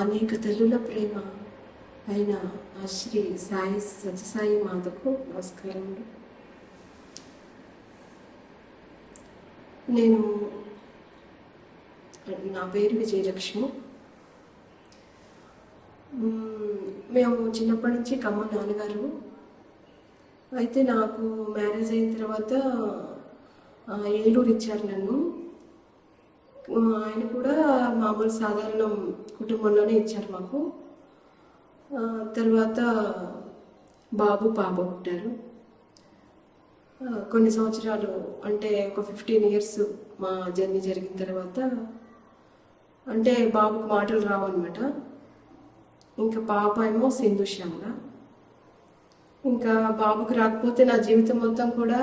అనేక తల్లుల ప్రేమ. అయిన ఆ శ్రీ సాయి సత్యసాయి మాతకు నమస్కారములు నేను నా పేరు విజయలక్ష్మి. మేము చిన్నప్పటి నుంచి కమ్మ నాన్నగారు. అయితే నాకు మ్యారేజ్ అయిన తర్వాత ఏలూరు ఇచ్చారు నన్ను. ఆయన కూడా మామూలు సాధారణ కుటుంబంలోనే ఇచ్చారు మాకు. తర్వాత బాబు పాప పుట్టారు. కొన్ని సంవత్సరాలు అంటే ఒక ఫిఫ్టీన్ ఇయర్స్ మా జర్నీ జరిగిన తర్వాత అంటే బాబుకు మాటలు రావన్నమాట. ఇంకా పాప ఏమో సింధు శ్యామల. ఇంకా బాబుకు రాకపోతే నా జీవితం మొత్తం కూడా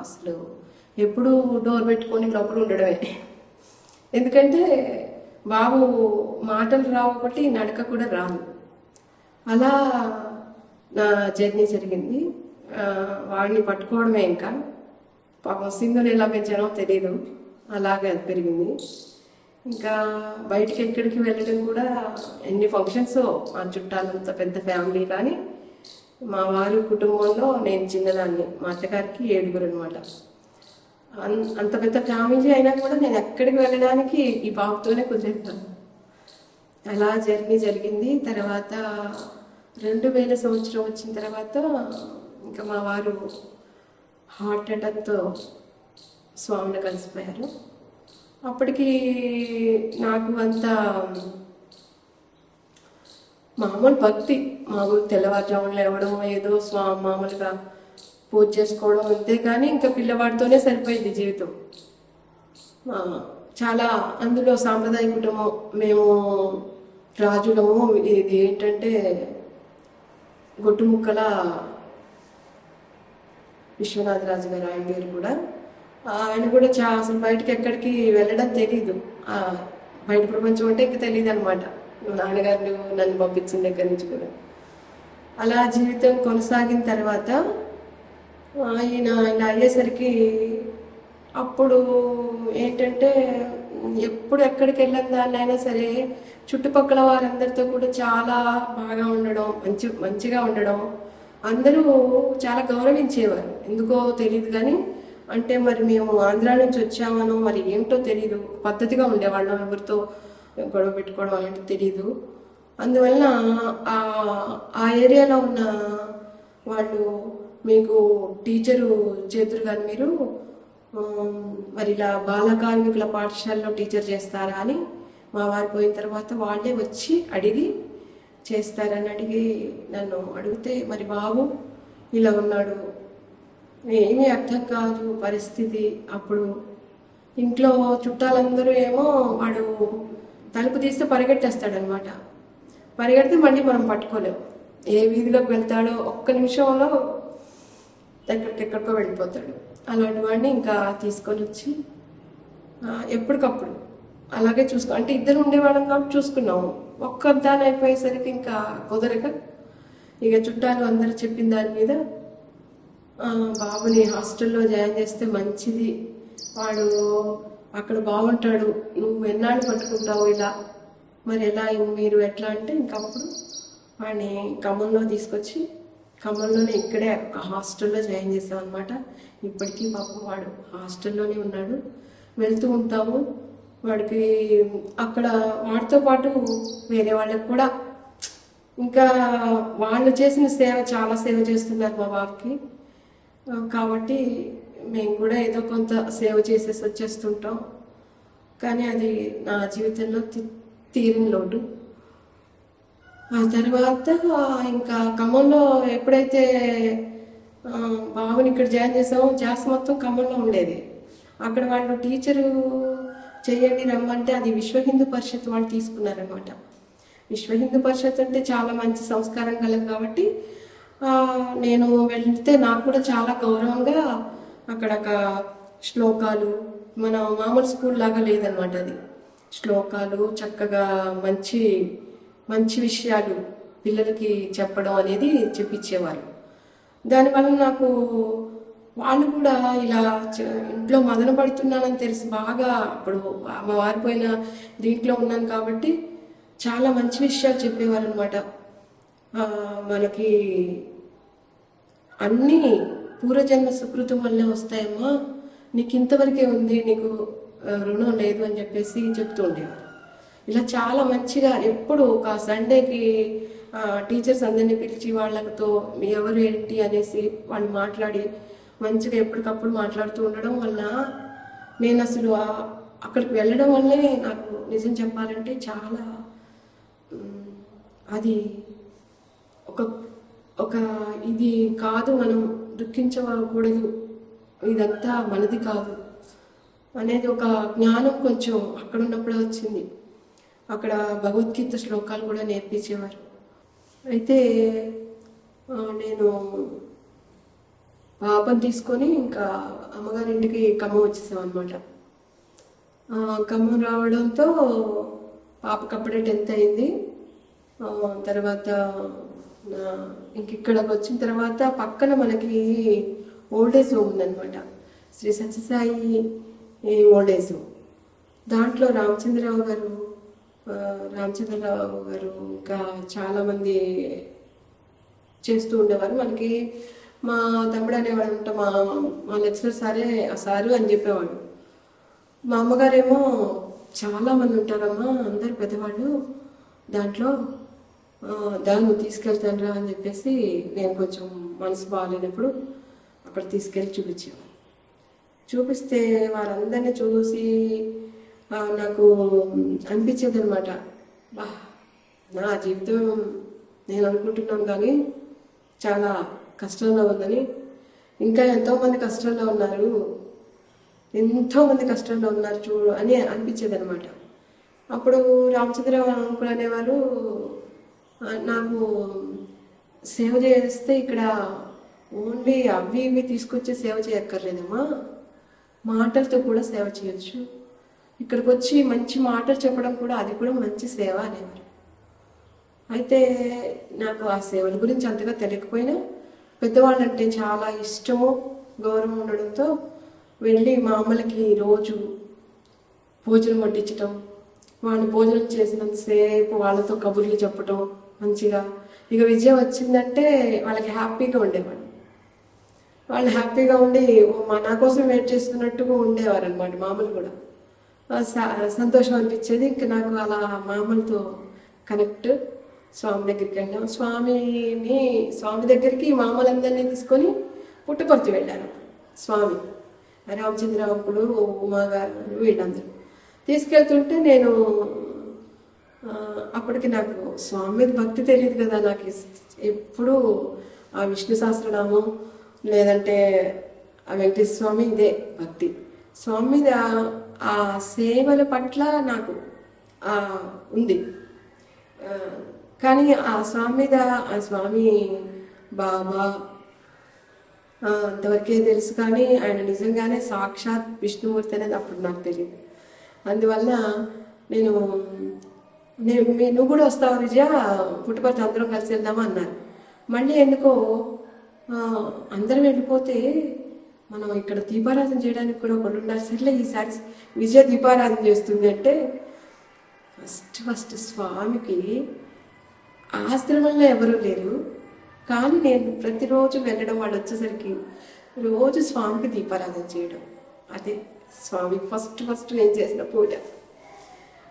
అసలు ఎప్పుడూ డోర్ పెట్టుకొని లోపల ఉండడమే. ఎందుకంటే బాబు మాటలు రావు ఒకటి నడక కూడా రాదు. అలా నా జర్నీ జరిగింది. వాడిని పట్టుకోవడమే ఇంకా. పాపం సింధుని ఎలా పెంచానో తెలియదు అలాగే అది పెరిగింది. ఇంకా బయటికి ఎక్కడికి వెళ్ళడం కూడా ఎన్ని ఫంక్షన్స్ మా చుట్టాలంత పెద్ద ఫ్యామిలీ కానీ మా వారి కుటుంబంలో నేను చిన్నదాన్ని. మా అత్తగారికి ఏడుగురు అనమాట అంత పెద్ద ఫ్యామిలీ అయినా కూడా నేను ఎక్కడికి వెళ్ళడానికి ఈ బాబుతోనే కుదిరేస్తాను అలా జర్నీ జరిగింది. తర్వాత రెండు వేల సంవత్సరం వచ్చిన తర్వాత ఇంకా మా వారు హార్ట్ అటాక్తో స్వామిని కలిసిపోయారు. అప్పటికి నాకు అంత మామూలు భక్తి మామూలు తెల్లవారుజామున లేవడం ఏదో స్వా మామూలుగా పూజ చేసుకోవడం అంతే కానీ ఇంకా పిల్లవాడితోనే సరిపోయింది జీవితం. చాలా అందులో సాంప్రదాయ కుటుంబం మేము రాజులము ఇది ఏంటంటే గొట్టుముక్కల విశ్వనాథరాజు గారు ఆయన పేరు కూడా. ఆయన కూడా చా అసలు బయటకి ఎక్కడికి వెళ్ళడం తెలీదు. ఆ, బయట ప్రపంచం అంటే ఇంకా తెలియదు అనమాట నాన్నగారు నన్ను పంపించిన దగ్గర నుంచి కూడా. అలా జీవితం కొనసాగిన తర్వాత ఆయన ఇలా అయ్యేసరికి అప్పుడు ఏంటంటే ఎప్పుడు ఎక్కడికి వెళ్ళిన దాన్నైనా సరే చుట్టుపక్కల వారందరితో కూడా చాలా బాగా ఉండడం మంచి మంచిగా ఉండడం అందరూ చాలా గౌరవించేవారు. ఎందుకో తెలియదు కానీ అంటే మరి మేము ఆంధ్ర నుంచి వచ్చామనో మరి ఏమిటో తెలియదు పద్ధతిగా ఉండేవాళ్ళం ఎవరితో గొడవ పెట్టుకోవడం అనేది తెలియదు అందువల్ల ఆ ఏరియాలో ఉన్న వాళ్ళు మీకు టీచరు చేతురు కానీ మీరు మరి ఇలా బాల కార్మికుల పాఠశాలలో టీచర్ చేస్తారా అని మా వారు పోయిన తర్వాత వాళ్ళే వచ్చి అడిగి చేస్తారని అడిగి నన్ను అడిగితే మరి బాబు ఇలా ఉన్నాడు. ఏమీ అర్థం కాదు పరిస్థితి అప్పుడు. ఇంట్లో చుట్టాలందరూ ఏమో వాడు తలుపు తీస్తే పరిగెట్టేస్తాడనమాట పరిగెడితే మళ్ళీ మనం పట్టుకోలేం. ఏ వీధిలోకి వెళ్తాడో ఒక్క నిమిషంలో ఎక్కడికెక్కడికో వెళ్ళిపోతాడు. అలాంటి వాడిని ఇంకా తీసుకొని వచ్చి ఎప్పటికప్పుడు అలాగే చూసుకో అంటే ఇద్దరు ఉండేవాళ్ళం కాబట్టి చూసుకున్నాము. ఒక్కదాని అయిపోయేసరికి ఇంకా కుదరక ఇక చుట్టాలు అందరూ చెప్పిన దాని మీద బాబుని హాస్టల్లో జాయిన్ చేస్తే మంచిది. వాడు అక్కడ బాగుంటాడు. నువ్వు ఎన్నాళ్ళు పట్టుకుంటావు ఇలా? మరి ఎలా? మీరు ఎట్లా? అంటే ఇంకా అప్పుడు వాడిని గమంలో తీసుకొచ్చి ఖమ్మంలోనే ఇక్కడే ఒక హాస్టల్లో జాయిన్ చేసాం అనమాట ఇప్పటికీ పాపం వాడు హాస్టల్లోనే ఉన్నాడు. వెళ్తూ ఉంటాము. వాడికి అక్కడ వాడితో పాటు వేరే వాళ్ళకి కూడా ఇంకా వాళ్ళు చేసిన సేవ చాలా సేవ చేస్తున్నారు మా బాబుకి కాబట్టి మేము కూడా ఏదో కొంత సేవ చేసేసి వచ్చేస్తుంటాం. కానీ అది నా జీవితంలో తీరిన లోటు. ఆ తర్వాత ఇంకా ఖమ్మంలో ఎప్పుడైతే బాబుని ఇక్కడ జాయిన్ చేసామో జాస్ మొత్తం ఖమ్మంలో ఉండేది. అక్కడ వాళ్ళు టీచరు చేయండి రమ్మంటే అది విశ్వ హిందూ పరిషత్ వాళ్ళు తీసుకున్నారనమాట విశ్వ హిందూ పరిషత్ అంటే చాలా మంచి సంస్కారం కలదు కాబట్టి నేను వెళ్తే నాకు కూడా చాలా గౌరవంగా అక్కడ ఒక శ్లోకాలు మన మామూలు స్కూల్ లాగా లేదనమాట అది. శ్లోకాలు చక్కగా మంచి మంచి విషయాలు పిల్లలకి చెప్పడం అనేది చెప్పించేవారు దానివల్ల నాకు వాళ్ళు కూడా ఇలా ఇంట్లో మదన పడుతున్నానని తెలిసి బాగా అప్పుడు మా వారిపోయిన దీంట్లో ఉన్నాను కాబట్టి చాలా మంచి విషయాలు చెప్పేవారు అనమాట మనకి అన్నీ పూర్వజన్మ సుకృతం వల్లే వస్తాయమ్మా. నీకు ఇంతవరకే ఉంది నీకు రుణం లేదు అని చెప్పేసి చెప్తూ ఉండేవారు. ఇలా చాలా మంచిగా ఎప్పుడు ఒక సండేకి టీచర్స్ అందరినీ పిలిచి వాళ్ళతో ఎవరు ఏంటి అనేసి వాళ్ళు మాట్లాడి మంచిగా ఎప్పటికప్పుడు మాట్లాడుతూ ఉండడం వల్ల నేను అసలు అక్కడికి వెళ్ళడం వల్లే నాకు నిజం చెప్పాలంటే చాలా అది ఒక ఒక ఇది కాదు మనం దుఃఖించకూడదు. ఇదంతా మనది కాదు. అనేది ఒక జ్ఞానం కొంచెం అక్కడ ఉన్నప్పుడే వచ్చింది. అక్కడ భగవద్గీత శ్లోకాలు కూడా నేర్పించేవారు. అయితే నేను పాపం తీసుకొని ఇంకా అమ్మగారింటికి ఖమ్మం వచ్చేసాం అనమాట ఖమ్మం రావడంతో పాపకి అప్పుడే టెన్త్ అయింది. తర్వాత ఇంకిక్కడికి వచ్చిన తర్వాత పక్కన మనకి ఓల్డ్ ఏజ్ హోమ్ ఉందన్నమాట. Sri Sathya Sai old age home. దాంట్లో రామచంద్రరావు గారు రామచంద్రరావు గారు ఇంకా చాలామంది చేస్తూ ఉండేవారు. మనకి మా తమ్ముడు అనేవాడు అనమాట మా మా లెక్చరర్ సారే ఆ సారు అని చెప్పేవాడు. మా అమ్మగారేమో చాలా మంది ఉంటారమ్మా అందరు పెద్దవాళ్ళు దాంట్లో దాన్ని తీసుకెళ్తానరా అని చెప్పేసి నేను కొంచెం మనసు బాగాలేనప్పుడు అక్కడ తీసుకెళ్ళి చూపించాను చూపిస్తే వారందరినీ చూసి నాకు అనిపించేది అనమాట బా నా జీవితం నేను అనుకుంటున్నాను కానీ చాలా కష్టంలో ఉందని. ఇంకా ఎంతోమంది కష్టంలో ఉన్నారు. ఎంతోమంది కష్టంలో ఉన్నారు చూడు అని అనిపించేది అనమాట అప్పుడు రామచంద్రరావు అంకుల్ అనేవారు నాకు సేవ చేస్తే ఇక్కడ ఓన్లీ అవి ఇవి తీసుకొచ్చి సేవ చేయక్కర్లేదమ్మా. మాటలతో కూడా సేవ చేయొచ్చు. ఇక్కడికి వచ్చి మంచి మాటలు చెప్పడం కూడా అది కూడా మంచి సేవ అనేవారు. అయితే నాకు ఆ సేవల గురించి అంతగా తెలియకపోయినా పెద్దవాళ్ళంటే చాలా ఇష్టము గౌరవం ఉండడంతో వెళ్ళి మా అమ్మలకి రోజు భోజనం వడ్డించటం వాళ్ళు భోజనం చేసినంతసేపు వాళ్ళతో కబుర్లు చెప్పటం మంచిగా. ఇక విజయం వచ్చిందంటే వాళ్ళకి హ్యాపీగా ఉండేవాడు వాళ్ళు హ్యాపీగా ఉండి మా నా కోసం వెయిట్ చేస్తున్నట్టుగా ఉండేవారు అనమాట మామూలు కూడా. సంతోషం అనిపించేది. ఇంకా నాకు అలా మామూలుతో కనెక్ట్ స్వామి దగ్గరికి వెళ్ళాం. స్వామిని స్వామి దగ్గరికి మామూలందరినీ తీసుకొని పుట్టపర్తి వెళ్ళాను. స్వామి రామచంద్రరావుకుడు ఉమా ఉమాగారు వీళ్ళందరూ. తీసుకెళ్తుంటే నేను అప్పటికి నాకు స్వామి మీద భక్తి తెలియదు కదా. నాకు ఎప్పుడు ఆ విష్ణు సహస్రనామం లేదంటే ఆ వెంకటేశ్వర స్వామి ఇదే భక్తి. స్వామి మీద ఆ సేవల పట్ల నాకు ఉంది. కానీ ఆ స్వామి మీద ఆ స్వామి బాబా అంతవరకే తెలుసు కానీ ఆయన నిజంగానే సాక్షాత్ విష్ణుమూర్తి అనేది అప్పుడు నాకు తెలియదు. అందువల్ల నేను నేను మీ నువ్వు కూడా వస్తావు విజయ? పుట్టుపర్తి అందరం కలిసి వెళ్దామా అన్నారు. మళ్ళీ ఎందుకో అందరం వెళ్ళిపోతే మనం ఇక్కడ దీపారాధన చేయడానికి కూడా ఒకళ్ళు ఉండాలి సర్లే ఈసారి విజయ దీపారాధన చేస్తుంది అంటే ఫస్ట్ ఫస్ట్ స్వామికి ఆశ్రమంలో ఎవరూ లేరు. కానీ నేను ప్రతిరోజు వెళ్ళడం వాళ్ళు వచ్చేసరికి రోజు స్వామికి దీపారాధన చేయడం. అదే స్వామికి ఫస్ట్ ఫస్ట్ నేను చేసిన పూజ.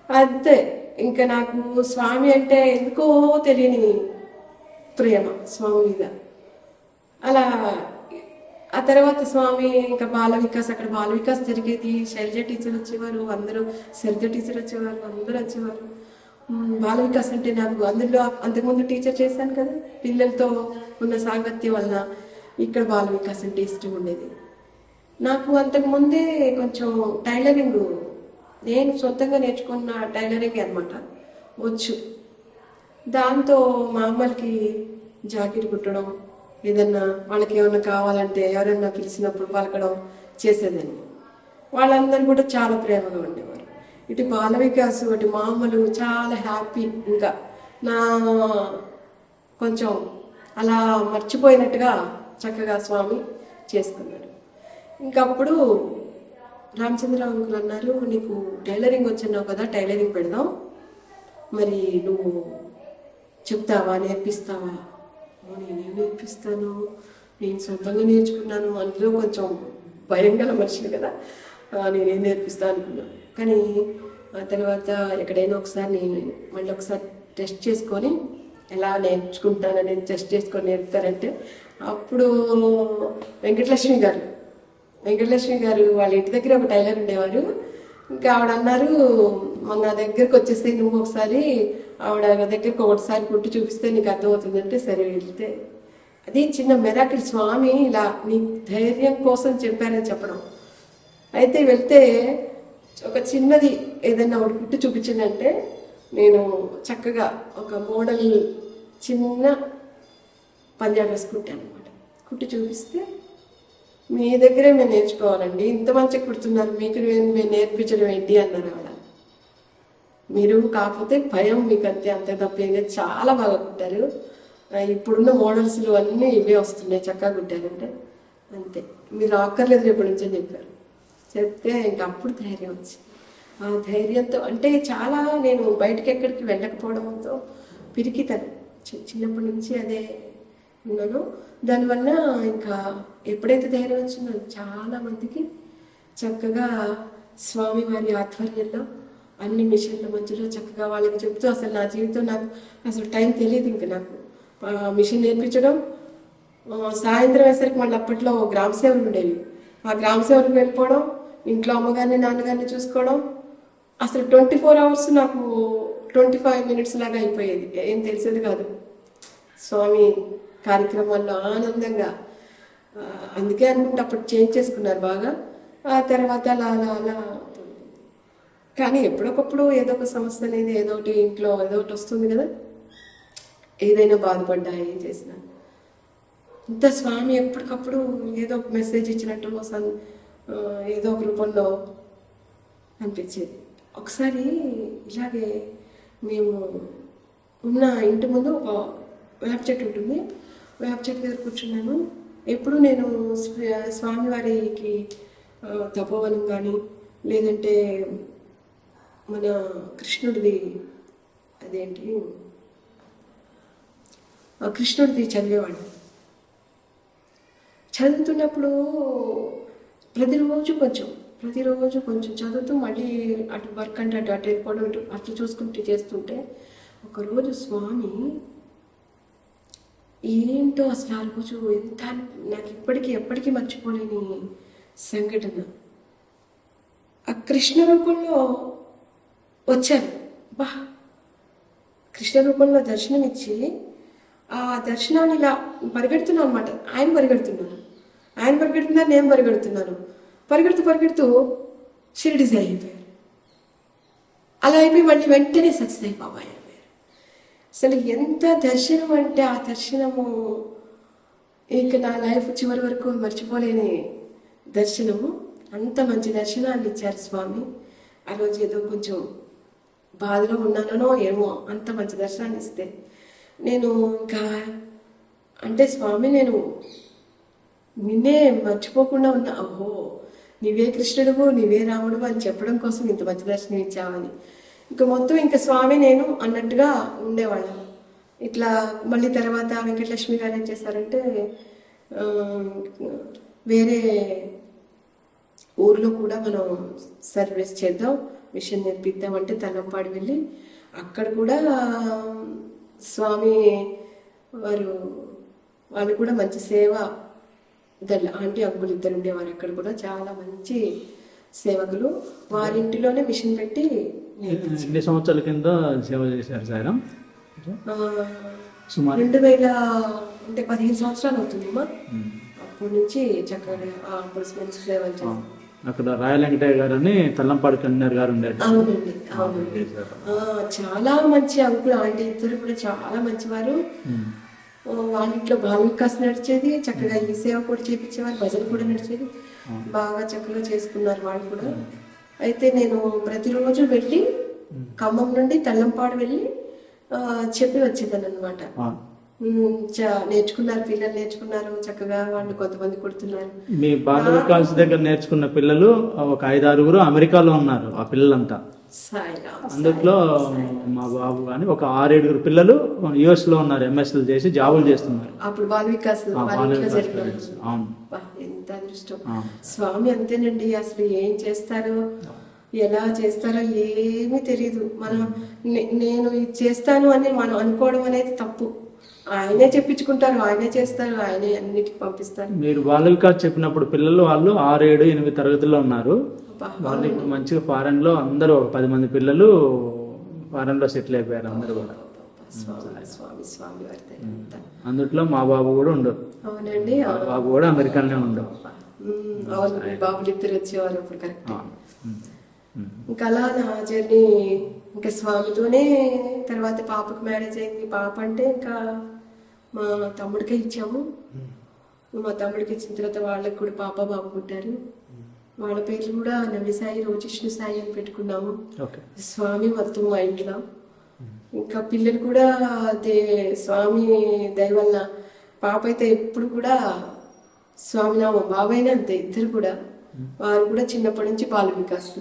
అంతే. ఇంకా నాకు స్వామి అంటే ఎందుకో తెలియని ప్రేమ స్వామి మీద. అలా ఆ తర్వాత స్వామి ఇంకా బాల వికాస్ అక్కడ బాల వికాస్ జరిగేది. శైలజ టీచర్ వచ్చేవారు అందరూ శైలజ టీచర్ వచ్చేవారు అందరూ వచ్చేవారు. బాల వికాస్ అంటే నాకు అందులో అంతకుముందు టీచర్ చేశాను కదా పిల్లలతో ఉన్న సాంగత్యం వలన ఇక్కడ బాల వికాస్ అంటే ఇష్టం ఉండేది. నాకు అంతకుముందే కొంచెం టైలరింగ్ నేను సొంతంగా నేర్చుకున్న టైలరింగ్ అనమాట వచ్చు. దాంతో మా అమ్మలకి జాకెట్ కుట్టడం ఏదన్నా వాళ్ళకి ఏమన్నా కావాలంటే ఎవరన్నా పిలిచినప్పుడు పలకడం చేసేదాన్ని వాళ్ళందరూ కూడా చాలా ప్రేమగా ఉండేవారు. ఇటు బాల వికాస్ ఒకటి మామూలు చాలా హ్యాపీ ఇంకా. నా కొంచెం అలా మర్చిపోయినట్టుగా చక్కగా స్వామి చేసుకున్నాడు ఇంకప్పుడు రామచంద్ర అంకుల్ అన్నారు నీకు టైలరింగ్ వచ్చినావు కదా టైలరింగ్ పెడదాం. మరి నువ్వు చెప్తావా నేర్పిస్తావా? నేనేం నేర్పిస్తాను? నేను సొంతంగా నేర్చుకున్నాను అందులో కొంచెం భయం గల మనుషులు కదా. నేనేం నేర్పిస్తాను అనుకున్నాను కానీ ఆ తర్వాత ఎక్కడైనా ఒకసారి నేను మళ్ళీ ఒకసారి టెస్ట్ చేసుకొని ఎలా నేర్చుకుంటానని టెస్ట్ చేసుకొని నేర్పుతారంటే అప్పుడు వెంకటలక్ష్మి గారు. వెంకటలక్ష్మి గారు వాళ్ళ ఇంటి దగ్గర ఒక టైలర్ ఉండేవారు. ఇంకా ఆవిడ అన్నారు నా దగ్గరకు వచ్చేస్తే నువ్వు ఒకసారి ఆవిడ దగ్గరకు ఒకటిసారి పుట్టి చూపిస్తే నీకు అర్థమవుతుందంటే సరే వెళ్తే. అది చిన్న మెరాకిల్ స్వామి ఇలా నీ ధైర్యం కోసం చెప్పారని చెప్పడం. అయితే వెళ్తే ఒక చిన్నది ఏదైనా ఒకటి పుట్టి చూపించిందంటే నేను చక్కగా ఒక మోడల్ చిన్న పంజాబ్ డ్రెస్ కుట్టాను అనమాట కుట్టి చూపిస్తే మీ దగ్గరే మేము నేర్చుకోవాలండి. ఇంత మంచిగా కుడుతున్నారు మీకు మేము నేర్పించడం ఏంటి అన్నారు ఆవిడ. మీరు కాకపోతే భయం మీకు అంతే అంతే తప్పేం లేదు. చాలా బాగా కుట్టారు. ఇప్పుడున్న మోడల్స్లు అన్నీ ఇవే వస్తున్నాయి చక్కగా కుట్టారంటే. అంతే. మీరు అక్కర్లేదు రేపటి నుంచి అని చెప్పారు. చెప్తే ఇంకా అప్పుడు ధైర్యం వచ్చింది ఆ ధైర్యంతో అంటే చాలా నేను బయటకి ఎక్కడికి వెళ్ళకపోవడంతో పిరికితను. చి- చిన్నప్పటి నుంచి అదే ఉన్నాను. దానివల్ల ఇంకా ఎప్పుడైతే ధైర్యం వచ్చిందో చాలా మందికి చక్కగా స్వామివారి ఆధ్వర్యంలో అన్ని మిషన్ల మధ్యలో చక్కగా వాళ్ళకి చెప్తూ అసలు నా జీవితం నాకు అసలు టైం తెలియదు ఇంకా నాకు. మిషన్ నేర్పించడం సాయంత్రం వేసరికి మళ్ళీ అప్పట్లో గ్రామ సేవలు ఉండేవి ఆ గ్రామ సేవలకు వెళ్ళిపోవడం ఇంట్లో అమ్మగారిని నాన్నగారిని చూసుకోవడం అసలు ట్వంటీ ఫోర్ అవర్స్ నాకు ట్వంటీ ఫైవ్ మినిట్స్ లాగా అయిపోయేది. ఏం తెలిసేది కాదు. స్వామి కార్యక్రమాల్లో ఆనందంగా అందుకే అనుకుంటే అప్పుడు చేంజ్ చేసుకున్నారు బాగా. ఆ తర్వాత అలా అలా అలా కానీ ఎప్పుడొకప్పుడు ఏదో ఒక సమస్య అనేది ఏదో ఒకటి ఇంట్లో ఏదో ఒకటి వస్తుంది కదా. ఏదైనా బాధపడ్డా ఏం చేసినా. ఇంత స్వామి ఎప్పటికప్పుడు ఏదో ఒక మెసేజ్ ఇచ్చినట్టు సన్ ఏదో ఒక రూపంలో అనిపించేది. ఒకసారి ఇలాగే మేము ఉన్న ఇంటి ముందు ఒక వేప చెట్టు ఉంటుంది. వేప చెట్టు దగ్గర కూర్చున్నాను. ఎప్పుడు నేను స్వామివారికి తపోవనం కానీ లేదంటే మన కృష్ణుడిది అదేంటి? ఆ కృష్ణుడిది చదివేవాడు చదువుతున్నప్పుడు ప్రతిరోజు కొంచెం ప్రతిరోజు కొంచెం చదువుతూ మళ్ళీ అటు వర్క్ అంటే అటు అటు వెళ్ళిపోవడం ఇటు అట్లా చూసుకుంటూ చేస్తుంటే ఒకరోజు స్వామి ఏంటో అసలు ఆ రోజు ఎంత నాకు ఇప్పటికీ ఎప్పటికీ మర్చిపోలేని సంఘటన. ఆ కృష్ణ రూపంలో వచ్చారు బా. కృష్ణ రూపంలో దర్శనమిచ్చి ఆ దర్శనాన్ని ఇలా పరిగెడుతున్నాను అనమాట ఆయన పరిగెడుతున్నాను ఆయన పరిగెడుతున్నారు నేను పరిగెడుతున్నాను. పరిగెడుతూ పరిగెడుతూ షిరిడి అయిపోయారు అలా అయిపోయి మళ్ళీ వెంటనే సత్యసాయి బాబాయ్ అయిపోయారు అసలు ఎంత దర్శనం అంటే ఆ దర్శనము ఇక నా లైఫ్ చివరి వరకు మర్చిపోలేని దర్శనము. అంత మంచి దర్శనాన్ని ఇచ్చారు స్వామి. ఆ రోజు ఏదో కొంచెం బాధలో ఉన్నానో ఏమో అంత మంచి దర్శనాన్ని ఇస్తే. నేను ఇంకా అంటే స్వామి నేను నిన్నే మర్చిపోకుండా ఉన్నా. ఓహో నీవే కృష్ణుడువు నీవే రాముడు అని చెప్పడం కోసం ఇంత మంచి దర్శనం ఇచ్చావని. ఇంకా మొత్తం ఇంకా స్వామి నేను అన్నట్టుగా ఉండేవాళ్ళం. ఇట్లా మళ్ళీ తర్వాత వెంకటలక్ష్మి గారు ఏం చేశారంటే వేరే ఊర్లో కూడా మనం సర్వీస్ చేద్దాం మిషన్ నేర్పిద్దాం అంటే తలంపాడు వెళ్ళి అక్కడ కూడా స్వామి వారు వాళ్ళు కూడా మంచి సేవ దళ ఆంటీ అంకుల్ ఇద్దరు ఉండేవారు అక్కడ కూడా. చాలా మంచి సేవకులు. వారింటిలోనే మిషన్ పెట్టి ఎన్ని సంవత్సరాల కింద సేవ చేశారు ఆ, సుమారు. రెండు వేల అంటే పదిహేను సంవత్సరాలు అవుతుందమ్మా అప్పటి నుంచి చక్కగా అప్పుడు సేవలు చేస్తాం అక్కడ రాయల వెంకటయ్య గారు అని తల్లంపాడు కన్యర్ గారు ఉండేది అవునండి అవునండి ఆ, చాలా మంచి అంకుల్ ఆంటీ ఇద్దరు కూడా చాలా మంచివారు. వాళ్ళ ఇంట్లో బాల వికాస్ నడిచేది చక్కగా ఈ సేవ కూడా చేపించేవారు భజన కూడా నడిచేది. బాగా చక్కగా చేసుకున్నారు వాళ్ళు కూడా. అయితే నేను ప్రతిరోజు వెళ్ళి ఖమ్మం నుండి తల్లంపాడు వెళ్ళి ఆ, చెప్పి వచ్చేదాన్ని అనమాట నేర్చుకున్నారు పిల్లలు నేర్చుకున్నారు చక్కగా వాళ్ళు కొంతమంది కుడుతున్నారు. మీ బాల వికాస్ దగ్గర నేర్చుకున్న పిల్లలు ఒక ఐదు ఆరుగురు అమెరికాలో ఉన్నారు ఆ పిల్లలంతా. అందుట్లో మా బాబు కానీ ఒక ఆరేడుగురు పిల్లలు యుఎస్లో ఉన్నారు ఎంఎస్లు చేసి జాబులు చేస్తున్నారు. అప్పుడు బాల వికాస్. అవును. ఎంత అదృష్టం. స్వామి అంతేనండి అసలు ఏం చేస్తారో ఎలా చేస్తారో ఏమీ తెలియదు మనం నేను ఇది చేస్తాను అని మనం అనుకోవడం అనేది తప్పు. ఆయనే చెప్పించుకుంటారు ఆయనే చేస్తారు ఆయనే అన్నిటికి పంపిస్తారు. మీరు బాల వికాస్ చెప్పినప్పుడు పిల్లలు వాళ్ళు ఆరు ఏడు ఎనిమిది తరగతుల్లో ఉన్నారు. వాళ్ళు ఇప్పుడు మంచిగా ఫారెన్లో అందరూ పది మంది పిల్లలు ఫారెన్లో సెటిల్ అయిపోయారు అందరూ కూడా. స్వామి స్వామి అందుట్లో మా బాబు కూడా ఉండు. అవునండి బాబు కూడా అమెరికాలోనే ఉండు. అవును బాబులు ఇద్దరు వచ్చేవారు అప్పుడు కరెక్ట్. ఇంకా అలా నా జర్నీ ఇంకా స్వామితోనే తర్వాత పాపకు మ్యారేజ్ అయింది. పాప అంటే ఇంకా మా తమ్ముడికే ఇచ్చాము. మా తమ్ముడికి ఇచ్చిన తర్వాత వాళ్ళకి కూడా పాప బాబు పుట్టారు. వాళ్ళ పేర్లు కూడా నవ్వి సాయి రోజిష్ణు సాయి అని పెట్టుకున్నాము. స్వామి మొత్తం మా ఇంట్లో. ఇంకా పిల్లలు కూడా దే స్వామి దయ వలన పాప అయితే ఎప్పుడు కూడా స్వామి నా బాబాయినా అంతే ఇద్దరు కూడా. వారు కూడా చిన్నప్పటి నుంచి బాల వికాస్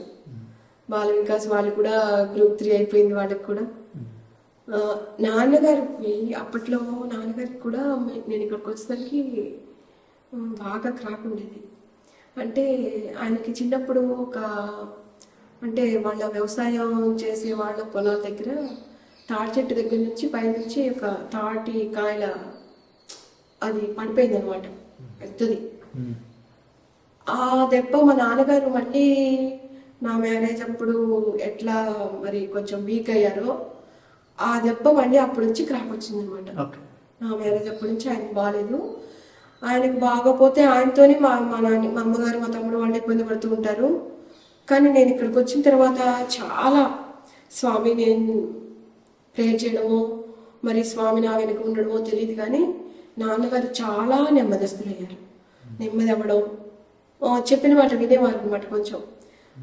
బాల వికాస్ వాళ్ళు కూడా గ్రూప్ త్రీ అయిపోయింది వాళ్ళకి కూడా. నాన్నగారికి అప్పట్లో నాన్నగారికి కూడా నేను ఇక్కడికి వచ్చేసరికి బాగా క్రాక్ ఉండేది. అంటే ఆయనకి చిన్నప్పుడు ఒక అంటే వాళ్ళ వ్యవసాయం చేసే వాళ్ళ పొలాల దగ్గర తాటి చెట్టు దగ్గర నుంచి పైనుంచి ఒక తాటి కాయల అది పడిపోయింది అనమాట పెద్దది. ఆ దెబ్బ మా నాన్నగారు మళ్ళీ నా మ్యారేజ్ అప్పుడు ఎట్లా మరి కొంచెం వీక్ అయ్యారో ఆ దెబ్బ మళ్ళీ అప్పుడు నుంచి క్రాక్ వచ్చిందనమాట ఓకే. నా మ్యారేజ్ అప్పటి నుంచి ఆయనకు బాగాలేదు ఆయనకు బాగోపోతే ఆయనతోనే మా మా నాన్న మా అమ్మగారు మా తమ్ముడు వాళ్ళు ఇబ్బంది పడుతూ ఉంటారు. కానీ నేను ఇక్కడికి వచ్చిన తర్వాత చాలా స్వామి నేను ప్రేయర్ చేయడమో మరి స్వామి నా వెనుక ఉండడమో తెలియదు కానీ నాన్నగారు చాలా నెమ్మదస్తులయ్యారు. నెమ్మది అవ్వడం చెప్పిన మాట వినేవారు అనమాట కొంచెం.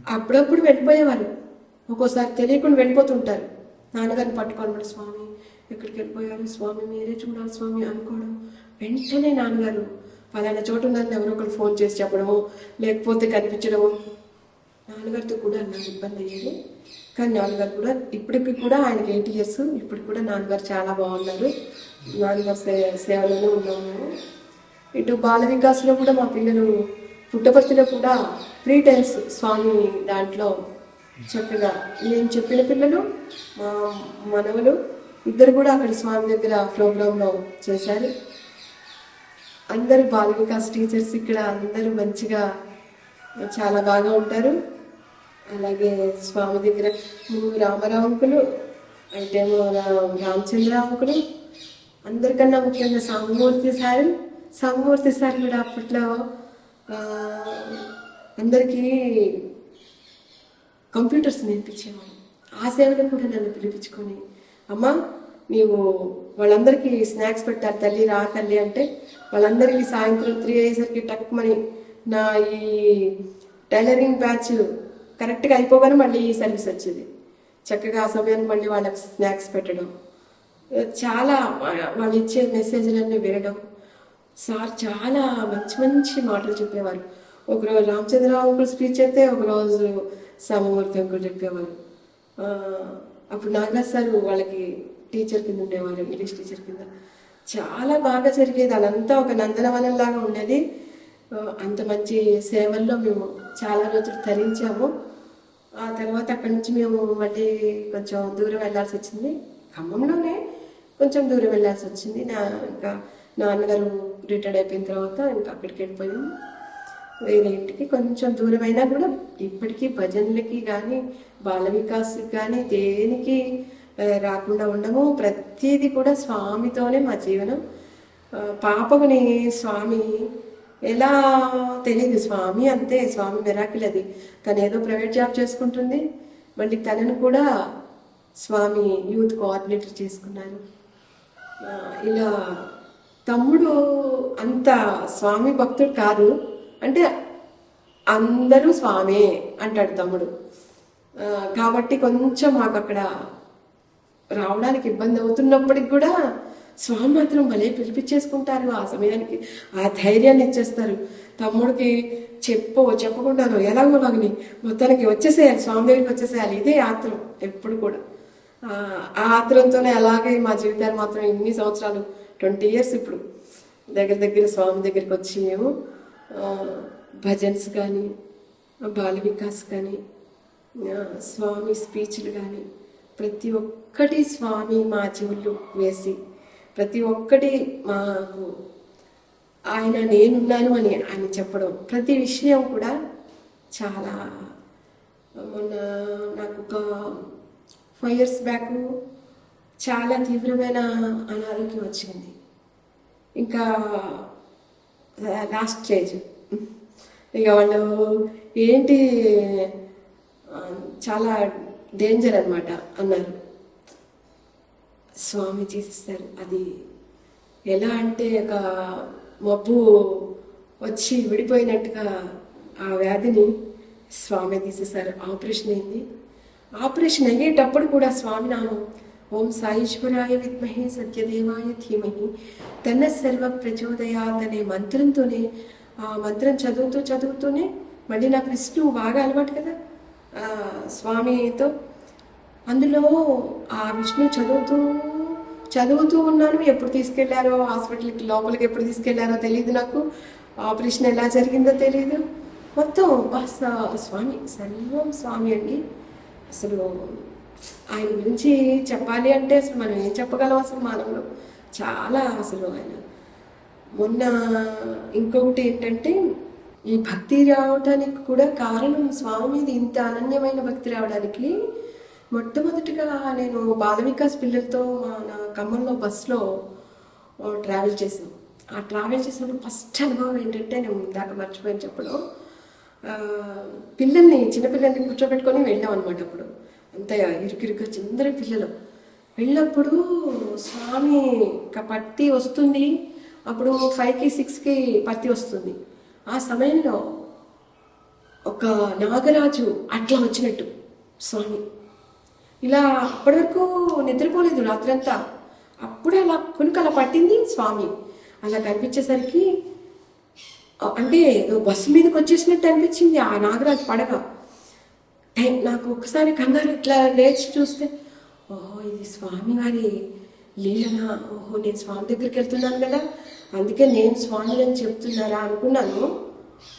అప్పుడప్పుడు వెళ్ళిపోయేవారు. ఒక్కోసారి తెలియకుండా వెళ్ళిపోతుంటారు. నాన్నగారిని పట్టుకోనమాట స్వామి. ఎక్కడికి వెళ్ళిపోయారు? స్వామి మీరే చూడాలి స్వామి అనుకోవడం వెంటనే నాన్నగారు పలానా చోట ఉందని ఎవరో ఒకరు ఫోన్ చేసి చెప్పడము లేకపోతే కనిపించడము నాన్నగారితో కూడా నాకు ఇబ్బంది అయ్యేది. కానీ నాన్నగారు కూడా ఇప్పటికి కూడా ఆయనకి ఎయిట్ ఇయర్స్ ఇప్పటికి కూడా నాన్నగారు చాలా బాగున్నారు. నాన్నగారు సే సేవలోనే ఉన్నాము ఇటు బాల వికాస్లో కూడా మా పిల్లలు పుట్టపర్తిలో కూడా త్రీ టైమ్స్ స్వామి దాంట్లో చక్కగా నేను చెప్పిన పిల్లలు మా మనవలు ఇద్దరు కూడా అక్కడ స్వామి దగ్గర ప్రోగ్రాంలో చేశారు. అందరూ బాల వికాస్ టీచర్స్ ఇక్కడ అందరూ మంచిగా చాలా బాగా ఉంటారు. అలాగే స్వామి దగ్గర ముందు రామారావు అంకులు అయితేమో రామచంద్ర అంకులు అందరికన్నా ముఖ్యంగా సాంగమూర్తి సార్. సాంగమూర్తి సార్ కూడా అప్పట్లో అందరికీ కంప్యూటర్స్ నేర్పించేవాడు ఆ సేవలో కూడా నన్ను పిలిపించుకొని అమ్మా నీవు వాళ్ళందరికీ స్నాక్స్ పెట్టాలి తల్లి రా తల్లి అంటే వాళ్ళందరికీ సాయంత్రం త్రీ అయ్యేసరికి టక్మని నా ఈ టైలరింగ్ బ్యాచ్ కరెక్ట్గా అయిపోగానే మళ్ళీ ఈ సర్వీస్ వచ్చేది. చక్కగా ఆ సమయానికి మళ్ళీ వాళ్ళకి స్నాక్స్ పెట్టడం. చాలా వాళ్ళు ఇచ్చే మెసేజ్లన్నీ వినడం. సార్ చాలా మంచి మంచి మాటలు చెప్పేవారు. ఒకరోజు రామచంద్రరావు స్పీచ్ అయితే ఒకరోజు సమమూర్తి కూడా చెప్పేవారు. అప్పుడు నాగరాజ్ సార్ వాళ్ళకి టీచర్ కింద ఉండేవారు ఇంగ్లీష్ టీచర్ కింద. చాలా బాగా జరిగేది. అదంతా ఒక నందనవనం లాగా ఉండేది అంత మంచి సేవల్లో మేము చాలా రోజులు తరించాము. ఆ తర్వాత అక్కడి నుంచి మేము మళ్ళీ కొంచెం దూరం వెళ్ళాల్సి వచ్చింది. ఖమ్మంలోనే కొంచెం దూరం వెళ్ళాల్సి వచ్చింది. నా ఇంకా నాన్నగారు రిటైర్డ్ అయిపోయిన తర్వాత ఇంకా అక్కడికి వెళ్ళిపోయింది వేరే ఇంటికి కొంచెం దూరమైనా కూడా ఇప్పటికీ భజనలకి కానీ బాల వికాస్కి కానీ దేనికి రాకుండా ఉండము. ప్రతిదీ కూడా స్వామితోనే మా జీవనం. పాపకుని స్వామి ఎలా తెలియదు స్వామి అంతే స్వామి మెరాకిల్ అది. తను ఏదో ప్రైవేట్ జాబ్ చేసుకుంటుంది. మళ్ళీ తనను కూడా స్వామి యూత్ కోఆర్డినేటర్ చేసుకున్నారు ఇలా తమ్ముడు అంత స్వామి భక్తుడు కాదు. అంటే అందరూ స్వామే అంటాడు తమ్ముడు. కాబట్టి కొంచెం మాకు అక్కడ రావడానికి ఇబ్బంది అవుతున్నప్పటికి కూడా స్వామి మాత్రం భలే పిలిపించేసుకుంటారు ఆ సమయానికి ఆ ధైర్యాన్ని ఇచ్చేస్తారు. తమ్ముడికి చెప్పు చెప్పకుండాను. ఎలాగోలాగని మొత్తానికి వచ్చేసేయాలి స్వామి దగ్గరికి వచ్చేసేయాలి. ఇదే ఆత్రం ఎప్పుడు కూడా. ఆ ఆత్రంతోనే అలాగే మా జీవితాలు మాత్రం ఇన్ని సంవత్సరాలు ట్వంటీ ఇయర్స్ ఇప్పుడు దగ్గర దగ్గర స్వామి దగ్గరికి వచ్చి మేము భజన్స్ కానీ బాల వికాస్ కానీ స్వామి స్పీచ్లు కానీ ప్రతి ఒక్కటి స్వామి మా చెవులు వేసి ప్రతి ఒక్కటి మాకు ఆయన నేనున్నాను అని ఆయన చెప్పడం ప్రతి విషయం కూడా చాలా మొన్న నాకు ఒక ఫైవ్ ఇయర్స్ బ్యాక్ చాలా తీవ్రమైన అనారోగ్యం వచ్చింది. ఇంకా లాస్ట్ స్టేజ్ ఇక వాళ్ళు ఏంటి చాలా డేంజర్ అనమాట అన్నారు. స్వామి చేసేస్తారు. అది ఎలా అంటే ఒక మబ్బు వచ్చి విడిపోయినట్టుగా ఆ వ్యాధిని స్వామి తీసేశారు. ఆపరేషన్ అయింది. ఆపరేషన్ అయ్యేటప్పుడు కూడా స్వామి నామం ఓం సాయేశ్వరాయ విద్మహే సత్యదేవాయ ధీమహి. తన సర్వ ప్రచోదయాత్ అనే మంత్రంతోనే ఆ మంత్రం చదువుతూ చదువుతూనే మళ్ళీ నాకు విష్ణువు బాగా అలవాటు కదా. స్వామితో అందులో ఆ విష్ణు చదువుతూ చదువుతూ ఉన్నాను. ఎప్పుడు తీసుకెళ్ళారో హాస్పిటల్కి లోపలికి ఎప్పుడు తీసుకెళ్ళారో తెలియదు నాకు. ఆపరేషన్ ఎలా జరిగిందో తెలియదు మొత్తం బస్ స్వామి సర్వం స్వామి అండి. అసలు ఆయన గురించి చెప్పాలి అంటే అసలు మనం ఏం చెప్పగలం అసలు మానవులు? చాలా అసలు ఆయన. మొన్న ఇంకొకటి ఏంటంటే ఈ భక్తి రావడానికి కూడా కారణం స్వామి మీద ఇంత అనన్యమైన భక్తి రావడానికి మొట్టమొదటిగా నేను బాలవికాస్ పిల్లలతో మన ఖమ్మంలో బస్సులో ట్రావెల్ చేసాం ఆ ట్రావెల్ చేసినప్పుడు ఫస్ట్ అనుభవం ఏంటంటే నేను ఇందాక మర్చిపోయాను చెప్పడం. పిల్లల్ని చిన్నపిల్లల్ని కూర్చోబెట్టుకొని వెళ్ళాం అనమాట అప్పుడు. అంత ఇరుకిరుకు అందరి పిల్లలు. వెళ్ళినప్పుడు స్వామి పత్తి వస్తుంది అప్పుడు ఫైవ్కి సిక్స్కి పత్తి వస్తుంది. ఆ సమయంలో ఒక నాగరాజు అట్లా వచ్చినట్టు స్వామి. ఇలా అప్పటి వరకు నిద్రపోలేదు రాత్రంతా. అప్పుడే అలా కొనుక అలా పట్టింది స్వామి. అలా కనిపించేసరికి అంటే ఏదో బస్సు మీదకి వచ్చేసినట్టు అనిపించింది ఆ నాగరాజు పడగ నాకు ఒకసారి కంగారు ఇట్లా లేచి చూస్తే ఓహో ఇది స్వామి వారి లీలనా? ఓహో నేను స్వామి దగ్గరికి వెళ్తున్నాను కదా అందుకే నేను స్వామి అని చెప్తున్నారా అనుకున్నాను.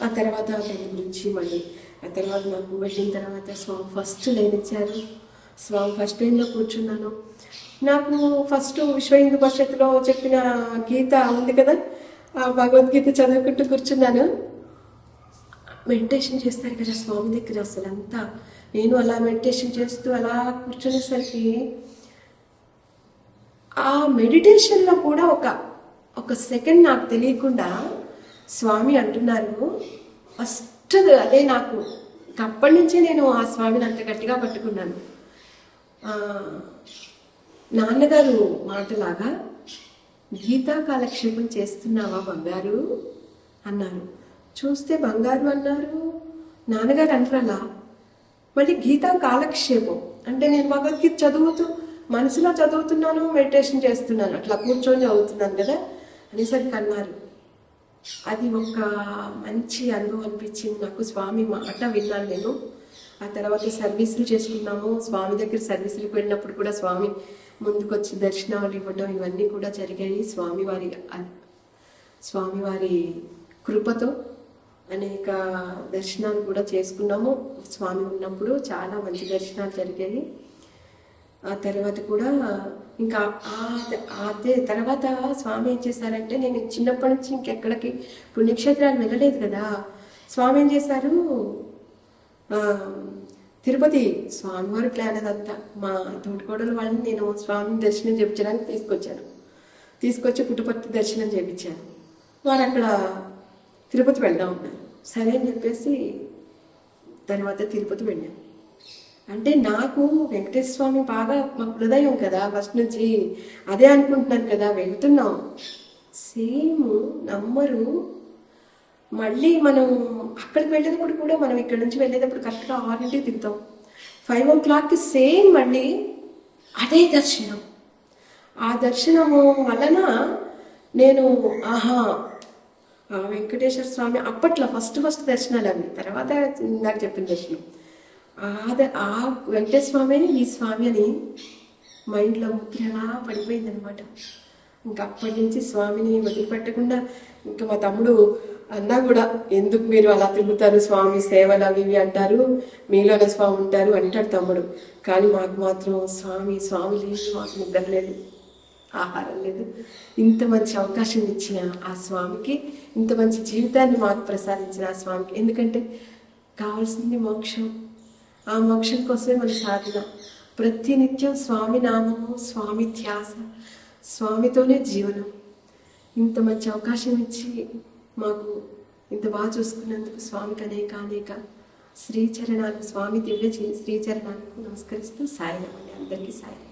ఆ తర్వాత దాని గురించి మళ్ళీ ఆ తర్వాత నాకు వెళ్ళిన తర్వాత స్వామి ఫస్ట్ లేనిచ్చారు స్వామి ఫస్ట్ టైంలో కూర్చున్నాను. నాకు ఫస్ట్ విశ్వ హిందూ పరిషత్తులో చెప్పిన గీత ఉంది కదా ఆ భగవద్గీత చదువుకుంటూ కూర్చున్నాను. మెడిటేషన్ చేస్తారు కదా స్వామి దగ్గర అసలు అంతా నేను అలా మెడిటేషన్ చేస్తూ అలా కూర్చునేసరికి ఆ మెడిటేషన్లో కూడా ఒక ఒక సెకండ్ నాకు తెలియకుండా స్వామి అంటున్నారు ఫస్ట్ అదే నాకు అప్పటి నుంచే నేను ఆ స్వామిని అంత గట్టిగా పట్టుకున్నాను. నాన్నగారు మాటలాగా గీతా కాలక్షేపం చేస్తున్నావా బంగారు? అన్నారు. చూస్తే బంగారం అన్నారు. నాన్నగారు అంటారలా మళ్ళీ గీత కాలక్షేపం. అంటే నేను భగవద్గీత చదువుతూ మనసులో చదువుతున్నాను మెడిటేషన్ చేస్తున్నాను. అట్లా కూర్చొని చదువుతున్నాను కదా అనేసరికి అన్నారు. అది ఒక మంచి అనుభవం అనిపించింది నాకు. స్వామి మాట విన్నాను నేను. ఆ తర్వాత సర్వీసులు చేసుకున్నాము. స్వామి దగ్గర సర్వీసులకు వెళ్ళినప్పుడు కూడా స్వామి ముందుకొచ్చి దర్శనాలు ఇవ్వడం ఇవన్నీ కూడా జరిగాయి. స్వామివారి స్వామివారి కృపతో అనేక దర్శనాలు కూడా చేసుకున్నాము. స్వామి ఉన్నప్పుడు చాలా మంచి దర్శనాలు జరిగాయి ఆ తర్వాత కూడా ఇంకా ఆ- అదే తర్వాత స్వామి ఏం చేశారంటే నేను చిన్నప్పటి నుంచి ఇంకెక్కడికి పుణ్యక్షేత్రాలు వెళ్ళలేదు కదా. స్వామి ఏం చేశారు? తిరుపతి స్వామివారి ప్లాన్ అదంతా. మా తోటికోడలు వాళ్ళని నేను స్వామి దర్శనం చేయించడానికి తీసుకొచ్చాను. తీసుకొచ్చి పుట్టుపర్తి దర్శనం చేయించాను వారు అక్కడ తిరుపతి వెళ్దాం ఉన్నారు సరే అని చెప్పేసి తర్వాత తిరుపతి వెళ్ళాను. అంటే నాకు వెంకటేశ్వర స్వామి బాగా మా హృదయం కదా ఫస్ట్ నుంచి అదే అనుకుంటున్నాను కదా వెళ్తున్నాం. సేమ్ నమ్మరు. మళ్ళీ మనం అక్కడికి వెళ్ళేటప్పుడు కూడా మనం ఇక్కడ నుంచి వెళ్ళేటప్పుడు కరెక్ట్గా ఆరింటికి దిగుతాం ఫైవ్ ఓ క్లాక్కి సేమ్ మళ్ళీ అదే దర్శనం. ఆ దర్శనము వలన నేను ఆహా వెంకటేశ్వర స్వామి అప్పట్లో ఫస్ట్ ఫస్ట్ దర్శనాలు అవి. తర్వాత నాకు చెప్పిన దర్శనం. ఆ ఆ వెంకటేశ్వర స్వామి ఈ స్వామి అని మైండ్లో ముద్రలా పడిపోయింది అనమాట ఇంకా అప్పటి నుంచి స్వామిని వదిలిపెట్టకుండా ఇంకా మా తమ్ముడు అన్నా కూడా ఎందుకు మీరు అలా తిరుగుతారు? స్వామి సేవలు అవి ఇవి అంటారు. మీలోనే స్వామి ఉంటారు అంటాడు తమ్ముడు. కానీ మాకు మాత్రం స్వామి స్వామి లేదు మాకు నిద్ర లేదు. ఆహారం లేదు. ఇంత మంచి అవకాశం ఇచ్చిన ఆ స్వామికి ఇంత మంచి జీవితాన్ని మాకు ప్రసాదించిన ఆ స్వామికి. ఎందుకంటే కావాల్సింది మోక్షం. ఆ మోక్షం కోసమే మన సాధన. ప్రతి నిత్యం స్వామి నామము స్వామి ధ్యాస స్వామితోనే జీవనం. ఇంత మంచి అవకాశం ఇచ్చి మాకు ఇంత బాగా చూసుకున్నందుకు స్వామికి అనేక అనేక శ్రీచరణాలు స్వామి దివ్య శ్రీచరణాలకు నమస్కరిస్తూ సాయినామండి. అందరికీ సాయం సాయి